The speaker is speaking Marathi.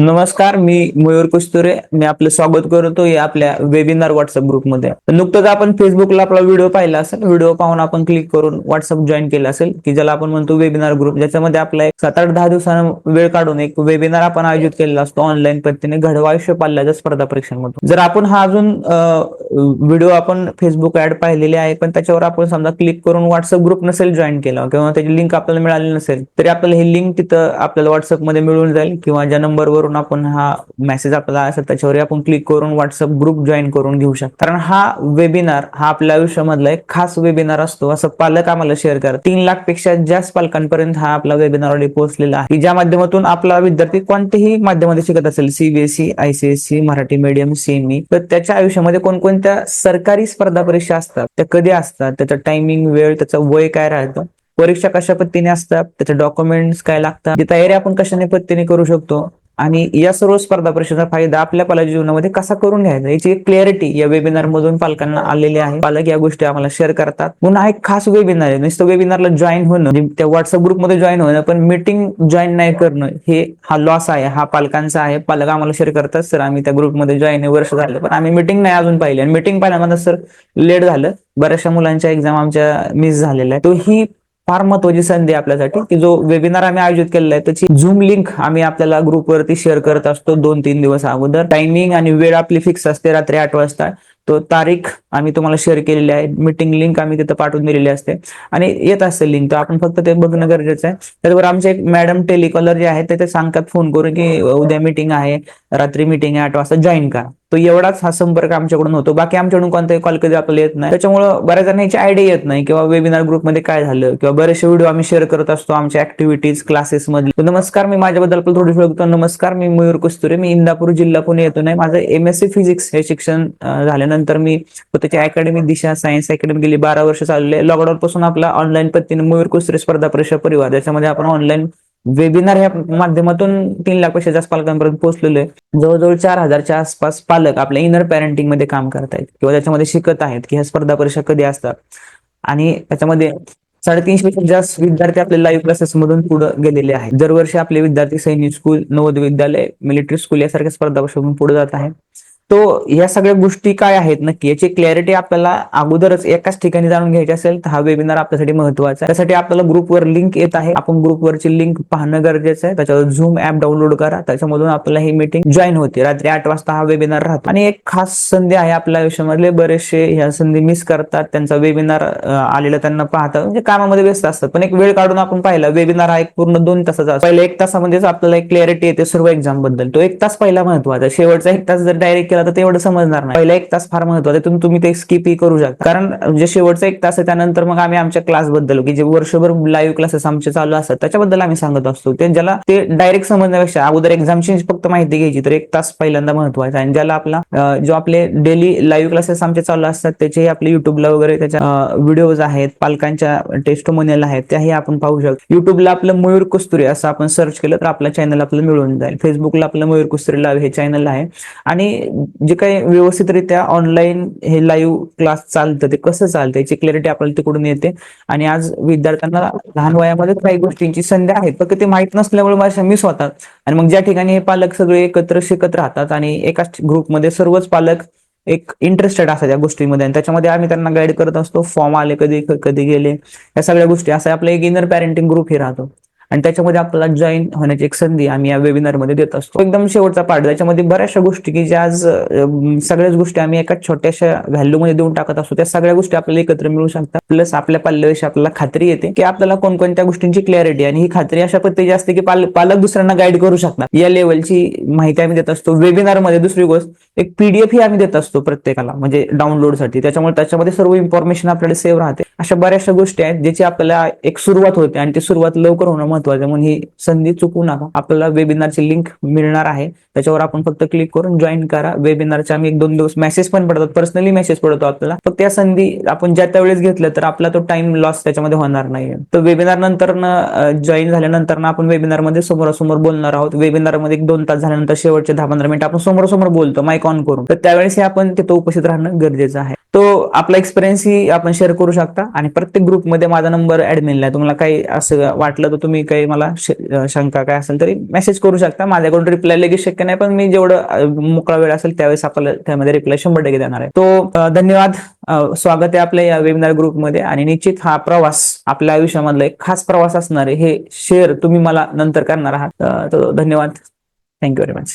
नमस्कार मी मयूर कुस्तुरे. मी आपलं स्वागत करतो या आपल्या वेबिनार व्हॉट्सअप ग्रुपमध्ये नुकतंच आपण फेसबुकला आपला व्हिडिओ पाहिला असेल. व्हिडिओ पाहून आपण क्लिक करून व्हॉट्सअप जॉईन केलं असेल. की ज्याला आपण म्हणतो वेबिनार ग्रुप ज्याच्यामध्ये आपला एक सात आठ दहा दिवसांना वेळ काढून एक वेबिनार आपण आयोजित केलेला असतो ऑनलाईन पद्धतीने घडवा आयुष्य पाल्याच्या स्पर्धा परीक्षांमधून. जर आपण हा अजून व्हिडिओ आपण फेसबुक ऍड पाहिलेले आहे पण त्याच्यावर आपण समजा क्लिक करून व्हॉट्सअप ग्रुप नसेल जॉईन केला किंवा त्याची लिंक आपल्याला मिळाली नसेल तरी आपल्याला ही लिंक तिथं आपल्याला व्हॉट्सअपमध्ये मिळून जाईल किंवा ज्या करून आपण हा मेसेज आपला असेल त्याच्यावर आपण क्लिक करून व्हॉट्सअप ग्रुप जॉईन करून घेऊ शकतो. कारण हा वेबिनार हा आपल्या आयुष्यामधला एक खास वेबिनार असतो असं पालक आम्हाला शेअर करा तीन लाखपेक्षा जास्त पालकांपर्यंत हा आपला वेबिनार ऑलरेडी पोहोचलेला आहे. की ज्या माध्यमातून आपला विद्यार्थी कोणत्याही माध्यमामध्ये शिकत असेल CBSE ICSC Marathi medium CME तर त्याच्या आयुष्यामध्ये कोणकोणत्या सरकारी स्पर्धा परीक्षा असतात त्या कधी असतात त्याचा टायमिंग वेळ त्याचं वय काय राहतं परीक्षा कशा पद्धतीने असतात त्याचे डॉक्युमेंट्स काय लागतात ती तयारी आपण कशाने पद्धतीने करू शकतो आणि या सर्व स्पर्धा परीक्षेचा फायदा आपल्या पाल्याच्या जीवनामध्ये कसा करून घ्यायचा? याची एक क्लिअरिटी या वेबिनार मधून पालकांना आलेली आहे. पालक या गोष्टी आम्हाला शेअर करतात. पुन्हा एक खास वेबिनार आहे. नुसतं वेबिनारला जॉईन होणं म्हणजे त्या व्हॉट्सअप ग्रुपमध्ये जॉईन होणं पण मीटिंग जॉईन नाही करणं हे हा लॉस आहे. हा पालकांचा आहे. पालक आम्हाला शेअर करतात. सर आम्ही त्या ग्रुपमध्ये जॉईन वर्ष झालं. पण आम्ही मीटिंग नाही अजून पाहिली. आणि मीटिंग पाहिल्यामध्ये सर लेट झालं. बऱ्याचशा मुलांच्या एक्झाम आमच्या मिस झालेल्या आहे तो ही फार महत्वाची संधी आपल्यासाठी की जो वेबिनार आम्ही आयोजित केलेला आहे त्याची झूम लिंक आम्ही आपल्याला ग्रुपवरती शेअर करत असतो दोन तीन दिवस अगोदर. टायमिंग आणि वेळ आपली फिक्स असते रात्री आठ वाजता. तो तारीख आम्ही तुम्हाला शेअर केलेली आहे. मीटिंग लिंक आम्ही तिथं पाठवून दिलेली असते. आणि येत असते लिंक तर आपण फक्त ते बघणं गरजेचं आहे. त्याचबरोबर आमचे एक मॅडम टेलिकॉलर जे आहे ते ते सांगतात फोन करून की उद्या मीटिंग आहे. रात्री मीटिंग आहे. आठ वाजता जॉईन करा. तो एवढाच हा संपर्क आमच्याकडून होतो. बाकी आमच्याकडून कोणताही कॉल कधी आपल्याला येत नाही. त्याच्यामुळे बऱ्याच जणांची आयडिया येत नाही किंवा वेबिनार ग्रुपमध्ये काय झालं किंवा बरेचसे व्हिडिओ आम्ही शेअर करत असतो आमच्या ऍक्टिव्हिटीज क्लासेस मधले. नमस्कार मी माझ्याबद्दल थोडी ओळखतो नमस्कार मी मयूर कस्तुरे. मी इंदापूर जिल्हा पुणे येतो नाही. माझं एम एस सी फिजिक्स हे शिक्षण झाल्यानंतर मी त्याच्या अकॅडमी दिशा सायन्स अकॅडमी गेली बारा वर्ष चालले. लॉकडाऊन पासून आपला ऑनलाईन पद्धतीने मयूर कुस्तुरे स्पर्धा परीक्षा परिवार. ज्याच्यामध्ये आपण ऑनलाईन वेबिनार ह्या माध्यमातून तीन लाखपेक्षा जास्त पालकांपर्यंत पोहोचलेले. जवळजवळ चार हजारच्या आसपास पालक आपल्या इनर पॅरेंटिंगमध्ये काम करतायत. किंवा त्याच्यामध्ये शिकत आहेत की ह्या स्पर्धा परीक्षा कधी असतात. आणि त्याच्यामध्ये साडेतीनशे पेक्षा जास्त विद्यार्थी आपल्या लाईव्ह क्लासेस मधून पुढे गेलेले आहेत. दरवर्षी आपले विद्यार्थी सैनिक school Navodaya Vidyalaya military school यासारख्या स्पर्धा परीक्षांमधून पुढे जात आहेत. तो या सगळ्या गोष्टी काय आहेत नक्की? याची क्लॅरिटी आपल्याला अगोदरच एकाच ठिकाणी जाणून घ्यायची असेल तर हा वेबिनार आपल्यासाठी महत्त्वाचा आहे. त्यासाठी आपल्याला ग्रुपवर लिंक येत आहे. आपण ग्रुपवरची लिंक पाहणं गरजेचं आहे. त्याच्यावर झूम ऍप डाऊनलोड करा. त्याच्यामधून आपल्याला ही मीटिंग जॉईन होते. रात्री आठ वाजता हा वेबिनार राहतो. आणि एक खास संधी आहे आपल्या आयुष्यामधले. बरेचसे ह्या संधी मिस करतात. त्यांचा वेबिनार आलेला त्यांना पाहतात म्हणजे कामामध्ये व्यस्त असतात. पण एक वेळ काढून आपण पाहिला वेबिनार हा एक पूर्ण दोन तासाचा पहिले पहिल्या एक तासामध्येच आपल्याला एक क्लॅरिटी येते सर्व एक्झामबद्दल. तो एक तास पहिला महत्त्वाचा शेवटचा एक तास जर डायरेक्ट केला तर ते एवढं समजणार नाही. पहिला एक तास फार महत्त्वाचा आहे तुम्ही ते स्किपही करू शकता. कारण जे शेवटचा एक तास आहे त्यानंतर मग आम्ही आमच्या क्लासबद्दल की जे वर्षभर लाईव्ह क्लासेस आमचे चालू असतात त्याच्याबद्दल आम्ही सांगत असतो. ते ज्याला ते डायरेक्ट समजण्यापेक्षा अगोदर एक्झामची फक्त माहिती घ्यायची तर एक तास पहिल्यांदा महत्त्वाचा आहे. आणि ज्याला आपला जो आपले डेली लाईव्ह क्लासेस आमचे चालू असतात त्याचे आपले युट्यूबला वगैरे त्याच्या व्हिडिओज आहेत पालकांच्या टेस्टमोनियल आहेत त्याही आपण पाहू शकतो. युट्यूबला आपलं मयूर कुस्तुरी असं आपण सर्च केलं तर आपलं चॅनल आपलं मिळून जाईल. फेसबुकला आपलं मयूर कुस्तुरी लाव हे चॅनल आहे. आणि जे काही व्यवस्थितरित्या ऑनलाईन हे लाईव्ह क्लास चालतं ते कसं चालतं? याची क्लॅरिटी आपल्याला तिकडून येते. आणि आज विद्यार्थ्यांना लहान वयामध्ये काही गोष्टींची संधी आहेत फक्त ते माहीत नसल्यामुळे माझ्या मिस होतात. आणि मग ज्या ठिकाणी हे पालक सगळे एकत्र शिकत राहतात आणि एकाच ग्रुपमध्ये सर्वच पालक एक इंटरेस्टेड असतात या गोष्टीमध्ये. आणि त्याच्यामध्ये आम्ही त्यांना गाईड करत असतो. फॉर्म आले कधी कधी गेले. या सगळ्या गोष्टी असं आपलं एक इनर पॅरेंटिंग ग्रुप हे राहतो. आणि त्याच्यामध्ये आपल्याला जॉईन होण्याची एक संधी आम्ही या वेबिनारमध्ये देत असतो. एकदम शेवटचा पार्ट त्याच्यामध्ये बऱ्याचशा गोष्टी की ज्या आज सगळ्याच गोष्टी आम्ही एका छोट्याशा व्हॅल्यूमध्ये देऊन टाकत असतो. त्या सगळ्या गोष्टी आपल्याला एकत्र मिळू शकतात. प्लस आपल्या पाल्याविषयी आपल्याला खात्री येते की आपल्याला कोणकोणत्या गोष्टींची क्लॅरिटी आणि ही खात्री अशा पद्धतीची असते की पालक दुसऱ्यांना गाईड करू शकतात. या लेवलची माहिती आम्ही देत असतो. वेबिनारमध्ये दुसरी गोष्ट एक पीडीएफ ही आम्ही देत असतो प्रत्येकाला म्हणजे डाउनलोडसाठी त्याच्यामुळे त्याच्यामध्ये सर्व इन्फॉर्मेशन आपल्याला सेव्ह राहते. अशा बऱ्याचशा गोष्टी आहेत ज्याची आपल्याला एक सुरुवात होते आणि ती सुरुवात लवकर होणं महत्वाचं म्हणून ही संधी चुकू नका. आपल्याला वेबिनारची लिंक मिळणार आहे. त्याच्यावर आपण फक्त क्लिक करून जॉईन करा. वेबिनारचे आम्ही एक दोन दिवस मेसेज पण पडतात. पर्सनली मेसेज पडतो आपल्याला. फक्त त्या संधी आपण ज्या त्या वेळेस घेतलं तर आपला तो टाइम लॉस त्याच्यामध्ये होणार नाही तर वेबिनार नंतर जॉईन झाल्यानंतर आपण वेबिनारमध्ये समोरासमोर बोलणार आहोत. वेबिनारमध्ये एक दोन तास झाल्यानंतर शेवटचे दहा पंधरा मिनिट आपण समोरासमोर बोलतो. माईक ऑन करून. तर त्यावेळेस आपण तिथं उपस्थित राहणं गरजेचं आहे. तो आपला एक्सपिरियन्स ही आपण शेअर करू शकता. आणि प्रत्येक ग्रुपमध्ये माझा नंबर ऍडमिनला आहे. तुम्हाला काही असं वाटलं तर तुम्ही काही मला शंका काय असेल तरी मेसेज करू शकता. माझ्याकडून रिप्लाय लगेच शक्य नाही पण मी जेवढं मोकळा वेळ असेल त्यावेळेस आपल्याला त्यामध्ये रिप्लाय शंभर टक्के देणार आहे. तो धन्यवाद. स्वागत आहे आपल्या या वेबिनार ग्रुपमध्ये आणि निश्चित हा प्रवास आपल्या आयुष्यामधला एक खास प्रवास असणार आहे. हे शेअर तुम्ही मला नंतर करणार आहात. धन्यवाद. Thank you very much